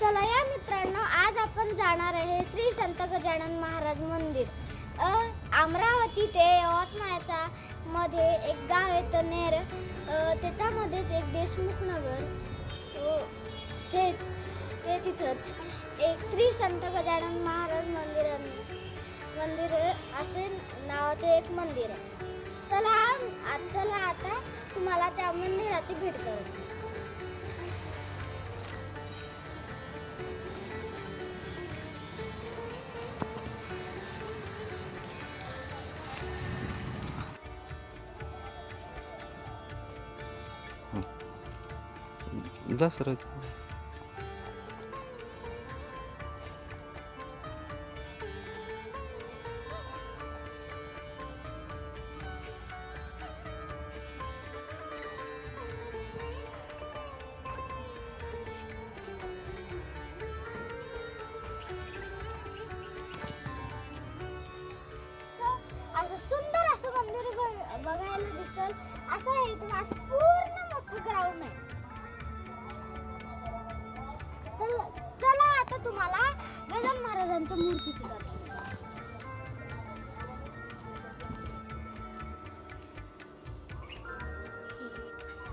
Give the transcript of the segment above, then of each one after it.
चला या मित्रांनो आज आपण जाणार आहे श्री संत गजानन महाराज मंदिर. अमरावती ते यवतमाळचा मध्ये एक गाव आहे तनेर त्याच्यामध्येच एक देशमुख नगर. ते तेच ते तिथंच. एक श्री संत गजानन महाराज मंदिर मंदिर असे नावाचे एक मंदिर आहे. चला आज चला आता तुम्हाला त्या मंदिराची भेट करतो засрать. असं सुंदर असं मंदिर बघायला दिसल असं आहे इथं असं तुम्हाला गजान महाराजांच्या मूर्तीचं दर्शन.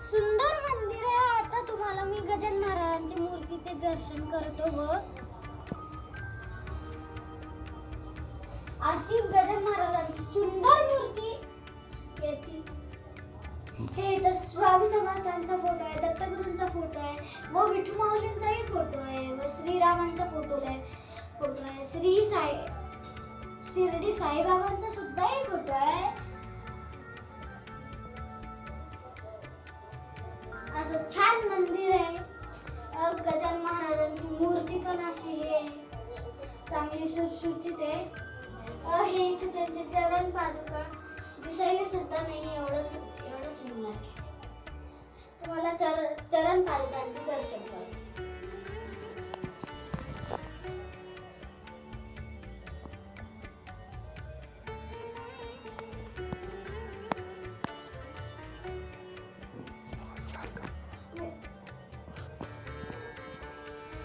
सुंदर मंदिर आहे आता तुम्हाला मी गजान महाराजांच्या मूर्तीचे दर्शन करतो व. अशी गजान महाराजांची सुंदर मूर्ती येते हे इथं स्वामी समर्थांचा फोटो आहे दत्तगुरूंचा फोटो आहे व विठू माऊलींचाही फोटो आहे व श्रीरामांचा फोटो आहे फोटो आहे. श्री साई शिर्डी साईबाबांचा सुद्धाही फोटो आहे. असं छान मंदिर आहे. अ, महाराजांची मूर्ती पण अशी आहे. चांगली सुटसुटीत आहे. अ, हे इथे त्यांचे चरण पादुका दिसायला सुद्धा नाही एवढं सत्य. एवढं तुम्हाला चर चरण पालकांचे दर्शन करू.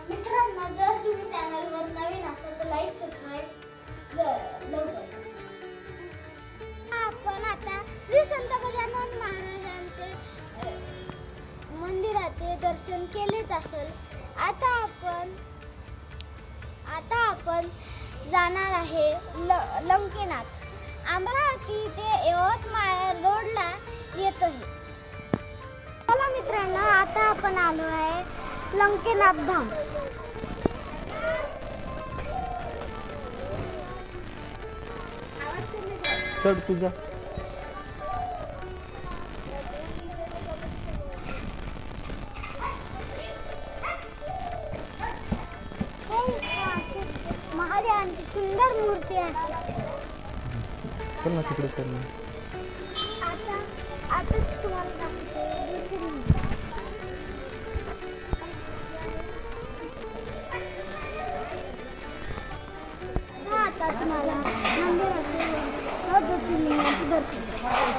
मित्रांनो जर तुम्ही चॅनलवर नवीन असाल तर लाईक सबस्क्राईब लवकर आपण आता श्री संत महाराजांचे मंदिराचे दर्शन केलेच असेल. आता आपण आता आपण जाणार आहे ल लंकेनाथ. अमरावती ते यवतमाळ रोडला येत आहे चला मित्रांनो आता आपण आलो आहे लंकेनाथ धाम. चढ तुझा महादेवांची सुंदर मूर्ती आहे. चल ना तिकडे चल ना. आता आता तुम्हाला दाखवते. आता तुम्हाला. मंदिराचे ज्योतिर्लिंगाचे दर्शन.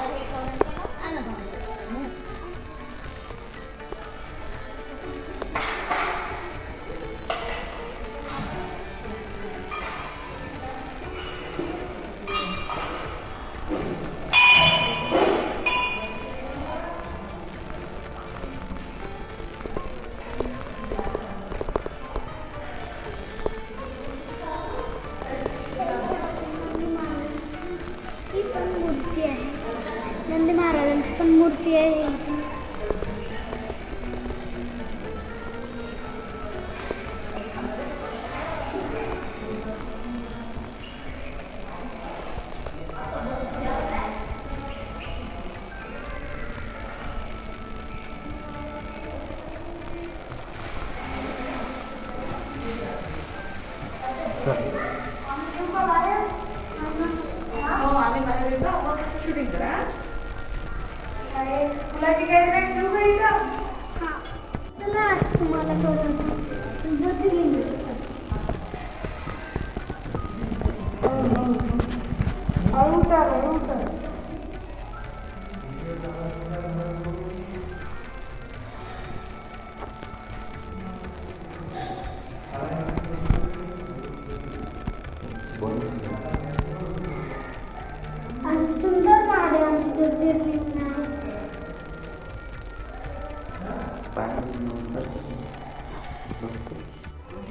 नंदी महाराजांची पण मूर्ती आहे. हो करा फुलाची काय ड्रेस घेऊ का इथं हा चला तुम्हाला ज्योतिर्लिंगाचे दर्शन. हळू उतर उतर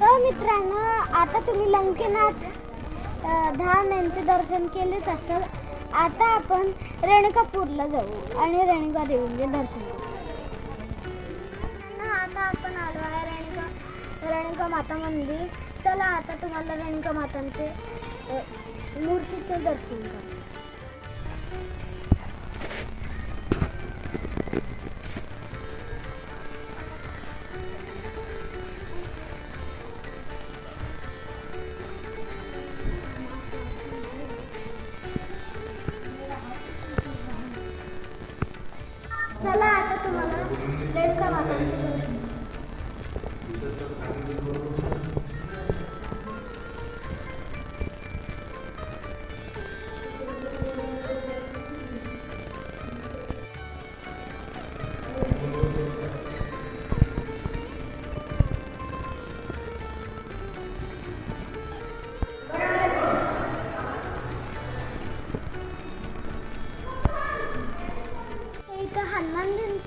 तर मित्रांनो आता तुम्ही लंकेनाथ धाम यांचे दर्शन केलेच असेल. आता आपण रेणुकापूरला जाऊ आणि रेणुका देवींचे दर्शन करू. आता आपण आलो आहे रेणुका रेणुका माता मंदिर. चला आता तुम्हाला रेणुका मातांचे मूर्तीचे मूर्तीचं दर्शन करू.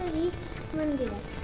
여기 문제.